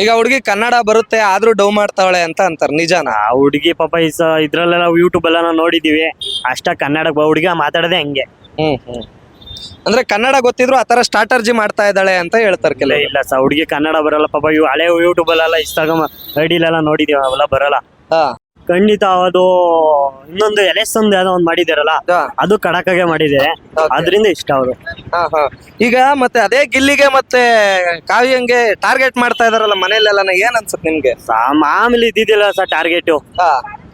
ಈಗ ಹುಡುಗಿ ಕನ್ನಡ ಬರುತ್ತೆ ಆದ್ರೂ ಡೌ ಮಾಡ್ತಾವಳೆ ಅಂತ ಅಂತಾರೆ. ನಿಜಾನ? ಆ ಹುಡುಗಿ ಪಾಪ ಈಸ ಇದ್ರಲ್ಲೆಲ್ಲ ಯೂಟ್ಯೂಬ್ ಎಲ್ಲ ನಾವು ನೋಡಿದೀವಿ. ಅಷ್ಟ ಕನ್ನಡ ಹುಡುಗಿ ಮಾತಾಡದೆ ಹಂಗೆ. ಹ್ಮ್ ಹ್ಮ್. ಅಂದ್ರೆ ಕನ್ನಡ ಗೊತ್ತಿದ್ರು ಆತರ ಸ್ಟ್ರಾಟರ್ಜಿ ಮಾಡ್ತಾ ಇದ್ದಾಳೆ ಅಂತ ಹೇಳ್ತಾರೆ ಇಲ್ಲ ಕೆಲವು ಇಲ್ಲ ಸ ಹುಡುಗಿ ಕನ್ನಡ ಬರಲ್ಲ ಪಾಪ ಇವು ಹಳೆ ಯೂಟ್ಯೂಬ್ ಅಲ್ಲೆಲ್ಲ ಇನ್ಸ್ಟಾಗ್ರಾಮ್ ಐಡಿಲೆಲ್ಲ ನೋಡಿದೀವಿ ಅವೆಲ್ಲ ಬರಲ್ಲ. ಹಾ. ಖಂಡಿತ ಅದು ಇನ್ನೊಂದು ಎಲೆಕ್ಷನ್ ಯಾವ್ದೋ ಒಂದ್ ಮಾಡಿದಾರಲ್ಲ ಹಾ, ಅದು ಕಡಕಾಗೆ ಮಾಡಿದೆ Okay. ಅದರಿಂದ ಇಷ್ಟ ಅವರು. ಹಾ, ಹಾ. ಈಗ ಮತ್ತೆ ಅದೇ ಗಿಲ್ಲಿಗೆ ಮತ್ತೆ ಕಾವ್ಯಂಗೆ ಟಾರ್ಗೆಟ್ ಮಾಡ್ತಾ ಇದಾರಲ್ಲ ಮನೇಲೆಲ್ಲ ಏನ್ ಅನ್ಸುತ್ತೆ ನಿಮ್ಗೆ? ಮಾಮೂಲಿ ಇದ್ದಿದ್ದಿಲ್ಲ ಸರ್ ಟಾರ್ಗೆಟ್ ಹಾ.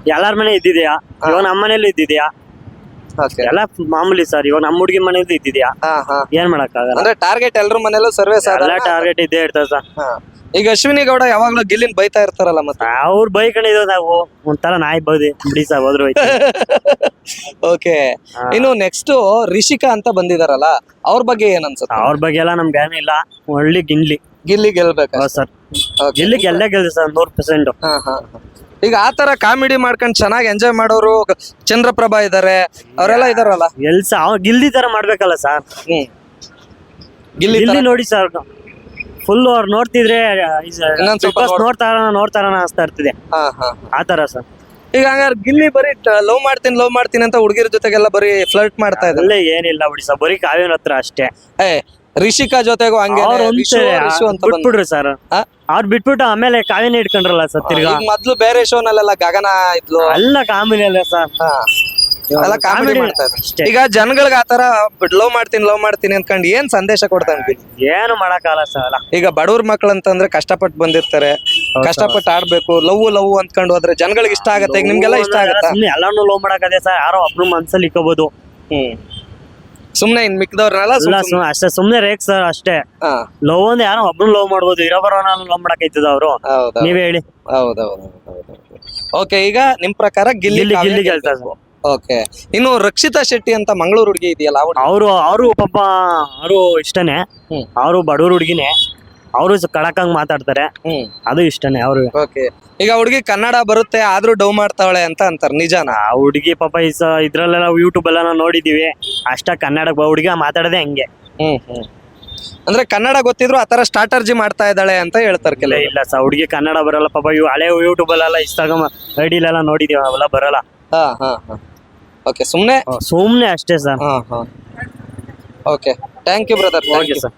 ಎಲ್ಲಾರ ಮನೆ ಇದ್ದಿದ್ಯಾ? ಇವಾಗ ನಮ್ಮ ಮನೇಲಿ ಇದ್ದಿದ್ಯಾ? ಎಲ್ಲ ಮಾಮೂಲಿ ಸರ್ ಇವಾಗ ನಮ್ಮ ಹುಡುಗಿ ಮನೇಲಿ ಇದ್ದಿದ್ಯಾ? ಹಾ ಹಾ. ಏನ್ ಮಾಡಕ್ಕಾಗಲ್ಲ? ಅಂದ್ರೆ ಟಾರ್ಗೆಟ್ ಎಲ್ರ ಮನೇಲೂ ಸರ್ವೇ ಎಲ್ಲ ಸಾಧಾರಣ ಟಾರ್ಗೆಟ್ ಇದ್ದೇ ಇರ್ತದ ಸರ್ ಹಾ. ಈಗ ಅಶ್ವಿನಿ ಗೌಡ ಯಾವಾಗ್ಲೂ ಗಿಲ್ಲಿನ್ ಬೈತಾ ಇರ್ತಾರಲ್ಲ ಮತ್ತೆ? ಅವ್ರು ಬೈಕೊಂಡಿದ್ವು ನಾವು. ಒಂಥರ ನಾಯಿ ಬೌದಿ ಬಿಡಿ ಸರ್ ಹೋದ್ರು ಹೋಯ್ತು. ಓಕೆ ಹಾ. ಇನ್ನು ನೆಕ್ಸ್ಟ್ ರಿಷಿಕಾ ಅಂತ ಬಂದಿದಾರಲ್ಲ ಅವ್ರ ಬಗ್ಗೆ ಏನ್ ಅನ್ಸುತ್ತೆ? ಅವ್ರ ಬಗ್ಗೆ ಎಲ್ಲ ನಮ್ಗೆ ಏನಿಲ್ಲ ಒಳ್ಳೆ ಗಿನ್ಲಿ ಗಿಲ್ಲಿ ಗೆಲ್ಬೇಕು? ಹೌದು ಸರ್ ಗಿಲ್ಲಿ ಗೆಲ್ಲೇ ಗೆಲ್ದು ಸರ್ ನೂರ್ ಪರ್ಸೆಂಟ್ ಹಾ, ಹಾ, ಹಾ. ಈಗ ಆ ತರ ಕಾಮಿಡಿ ಮಾಡ್ಕೊಂಡು ಚೆನ್ನಾಗಿ ಎಂಜಾಯ್ ಮಾಡೋರು ಚಂದ್ರಪ್ರಭಾ ಇದಾರೆ ಅವರೆಲ್ಲ ಇದಾರಲ್ಲ? ಎಲ್ಸ ಅವ್ ಗಿಲ್ಲಿ ತರ ಮಾಡ್ಬೇಕಲ್ಲ ಸರ್ ಹ್ಮ್. ಗಿಲ್ಲಿ ಗಿಲ್ಲಿ ನೋಡಿ ಸರ್. ಫುಲ್ ಅವ್ರು ನೋಡ್ತಿದ್ರೆ ಇನ್ನೊಂದ್ ಸ್ವಲ್ಪ ನೋಡ್- ನೋಡ್ತಾರ ನೋಡ್ತಾರ ಅನ್ಸ್ತಾ ಇರ್ತಿದೆ. ಹಾ ಹಾ. ಆ ತರ ಸರ್ ಈಗ ಹಂಗಾರೆ ಗಿಲ್ಲಿ ಬರೀ ಲವ್ ಮಾಡ್ತೀನಿ ಲವ್ ಮಾಡ್ತೀನಿ ಅಂತ ಹುಡುಗಿರ ಜೊತೆಗೆಲ್ಲ ಬರೀ ಫ್ಲರ್ಟ್ ಮಾಡ್ತಾ ಇದ್ದಾರೆ ಅಲ್ಲೇ ಏನಿಲ್ಲ ಬಿಡಿ ಸರ್ ಬರೀ ಕಾವ್ಯನ ಹತ್ರ ಅಷ್ಟೇ. ಏ ರಿಷಿಕಾ ಜೊತೆಗೂ ಹಂಗೆ ಅವ್ರು. ಬಿಟ್ಬಿಡ್ರಿ ಸರ್? ಅವ್ರು ಬಿಟ್ಬಿಟ್ಟು ಆಮೇಲೆ ಕಾವಿನ ಇಟ್ಕೊಂಡ್ರಲ್ಲ ಸರ್ ತಿರ್ಗಾ? ಮೊದ್ಲು ಬೇರೆ ಶೋನಲ್ಲೆಲ್ಲ ಗಗನ ಇದ್ಲು. ಎಲ್ಲ ಕಾಮಿಡಿ ಅಲ್ಲ ಸರ್. ಎಲ್ಲ ಕಾಮಿಡಿ ಮಾಡ್ತಾರೆ. ಈಗ ಜನಗಳಿಗೆ ಆತರ ಲವ್ ಮಾಡ್ತೀನಿ ಲವ್ ಮಾಡ್ತೀನಿ ಅನ್ಕೊಂಡು ಏನ್ ಸಂದೇಶ ಕೊಡ್ತಾನೆ? ಏನು ಮಾಡಕ್ಕಾಗಲ್ಲ ಸರ್ ಈಗ ಬಡವ್ರ ಮಕ್ಳು ಅಂತಂದ್ರೆ ಕಷ್ಟಪಟ್ಟು ಬಂದಿರ್ತಾರೆ ಕಷ್ಟಪಟ್ಟು ಆಡ್ಬೇಕು ಲವ್ ಲವ್ ಅಂದ್ಕೊಂಡು ಹೋದ್ರೆ ಜನಗಳಿಗೆ ಇಷ್ಟ ಆಗತ್ತೆ ಈಗ ನಿಮ್ಗೆಲ್ಲ ಇಷ್ಟ ಆಗತ್ತೆ? ಎಲ್ಲಾನು ಲವ್ ಅದೇ ಸರ್ ಯಾರೋ ಒಬ್ರು ಮನ್ಸಲ್ಲಿ ಇಕ್ಕೋಬಹುದು ಹ್ಮ್. ಸುಮ್ನೆ ಇನ್ ಮಿಕ್ದವ್ರನ್ನೆಲ್ಲ ಇಲ್ಲ ಅಷ್ಟೇ ಸುಮ್ನೆ ರೇಕ್ ಸರ್ ಅಷ್ಟೇ. ಹಾ. ಲವ್ ಅಂದ್ರೆ ಯಾರೋ ಒಬ್ರು ಲವ್ ಮಾಡ್ಬೋದು ಇರೋ ಬರೋನ ಲವ್ ಮಾಡಕೈತದ ಅವರು. ಹೌದೌದು. ನೀವೇ ಹೇಳಿ. ಹೌದೌದು ಓಕೆ ಈಗ ನಿಮ್ ಪ್ರಕಾರ ಗಿಲ್ಲಿ ಗಿಲ್ಲಿ ಗಿಲ್ಲಿ ಓಕೆ ಇನ್ನು ರಕ್ಷಿತಾ ಶೆಟ್ಟಿ ಅಂತ ಮಂಗಳೂರು ಹುಡುಗಿ ಇದೆಯಲ್ಲ ಅವರು ಅವರು ಪಾಪ ಅವರು ಇಷ್ಟನೇ. ಹ್ಮ್. ಅವರು ಬಡವ್ರ ಹುಡುಗಿನೇ. ಅವರು ಕಡಕಂಗ್ ಮಾತಾಡ್ತಾರೆ. ಹ್ಮ್. ಅದು ಇಷ್ಟನೇ ಅವ್ರು. ಓಕೆ. ಈಗ ಹುಡುಗಿ ಕನ್ನಡ ಬರುತ್ತೆ ಆದ್ರೂ ಡೌ ಮಾಡ್ತಾವಳೆ ಅಂತ ಅಂತಾರೆ ನಿಜಾನ? ಆ ಹುಡುಗಿ ಪಾಪ ಈ ಸ ಇದ್ರಲ್ಲೆಲ್ಲ ಯೂಟ್ಯೂಬ್ ಎಲ್ಲ ನಾವು ನೋಡಿದೀವಿ. ಅಷ್ಟ ಕನ್ನಡ ಹುಡುಗಿ ಮಾತಾಡದೆ ಹಂಗೆ. ಹ್ಮ್ ಹ್ಮ್. ಅಂದ್ರೆ ಕನ್ನಡ ಗೊತ್ತಿದ್ರು ಆತರ ಸ್ಟ್ರಾಟರ್ಜಿ ಮಾಡ್ತಾ ಇದ್ದಾಳೆ ಅಂತ ಹೇಳ್ತಾರೆ ಇಲ್ಲ ಕೆಲವು ಇಲ್ಲ ಸ ಹುಡುಗಿ ಕನ್ನಡ ಬರಲ್ಲ. ಪಾಪ ಇವು ಹಳೆ ಯೂಟ್ಯೂಬ್ ಅಲ್ಲೆಲ್ಲ ಇನ್ಸ್ಟಾಗ್ರಾಮ್ ಐಡಿಲೆಲ್ಲ ನೋಡಿದೀವಿ ಅವೆಲ್ಲ ಬರಲ್ಲ. ಹಾ ಹಾ ಹಾ. ಓಕೆ ಸುಮ್ನೆ? ಸುಮ್ನೆ ಅಷ್ಟೇ ಸರ್. ಹಾ ಹಾ. Okay. Thank you brother okay sir